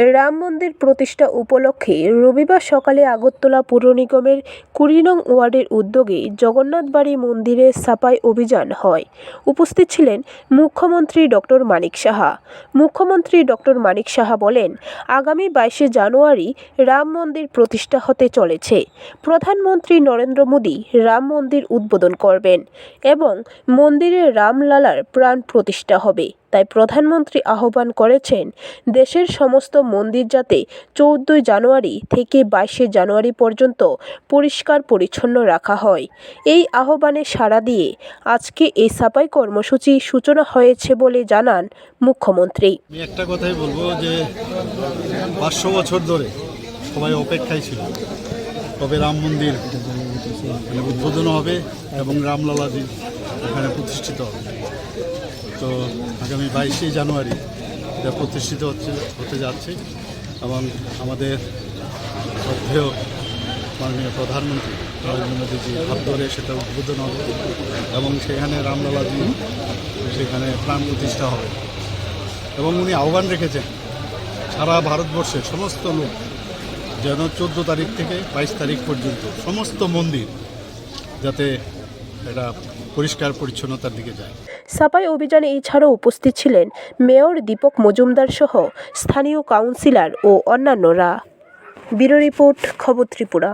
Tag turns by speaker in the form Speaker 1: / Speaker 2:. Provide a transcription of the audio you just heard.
Speaker 1: রাম মন্দির প্রতিষ্ঠা উপলক্ষে রবিবার সকালে আগরতলা পুর নিগমের কুড়ি নং ওয়ার্ডের উদ্যোগে জগন্নাথবাড়ি মন্দিরে সাফাই অভিযান হয়। উপস্থিত ছিলেন মুখ্যমন্ত্রী ডক্টর মানিক সাহা। মুখ্যমন্ত্রী ডক্টর মানিক সাহা বলেন, আগামী বাইশে জানুয়ারি রাম মন্দির প্রতিষ্ঠা হতে চলেছে। প্রধানমন্ত্রী নরেন্দ্র মোদী রাম মন্দির উদ্বোধন করবেন এবং মন্দিরে রামলালার প্রাণ প্রতিষ্ঠা হবে। তাই প্রধানমন্ত্রী আহ্বান করেছেন, দেশের সমস্ত মন্দির যাতে চৌদ্দই জানুয়ারি থেকে বাইশে জানুয়ারি পর্যন্ত পরিষ্কার পরিচ্ছন্ন রাখা হয়। এই আহ্বানে সাড়া দিয়ে আজকে এই সাফাই কর্মসূচি সূচনা হয়েছে বলে জানান মুখ্যমন্ত্রী।
Speaker 2: একটা কথাই বলব যে, পাঁচশো বছর ধরে সবাই অপেক্ষায় ছিল। কবে রাম মন্দির মানে উদ্বোধন হবে এবং রামলালাজি এখানে প্রতিষ্ঠিত হবে। তো আগামী বাইশে জানুয়ারি এটা প্রতিষ্ঠিত হচ্ছে, হতে যাচ্ছে এবং আমাদের শ্রদ্ধেয় মাননীয় প্রধানমন্ত্রী নরেন্দ্র মোদীজি হাত ধরে সেটা উদ্বোধন হবে এবং সেখানে রামলালাজি, সেখানে প্রাণ প্রতিষ্ঠা হবে। এবং উনি আহ্বান রেখেছেন, সারা ভারতবর্ষের সমস্ত লোক যেন চোদ্দ তারিখ থেকে বাইশ তারিখ পর্যন্ত সমস্ত মন্দির যাতে এটা পরিষ্কার পরিচ্ছন্নতার দিকে যায়।
Speaker 1: সাফাই অভিযানে এছাড়াও উপস্থিত ছিলেন মেয়র দীপক মজুমদার সহ স্থানীয় কাউন্সিলর ও অন্যান্যরা। ব্যুরো রিপোর্ট, খবর ত্রিপুরা।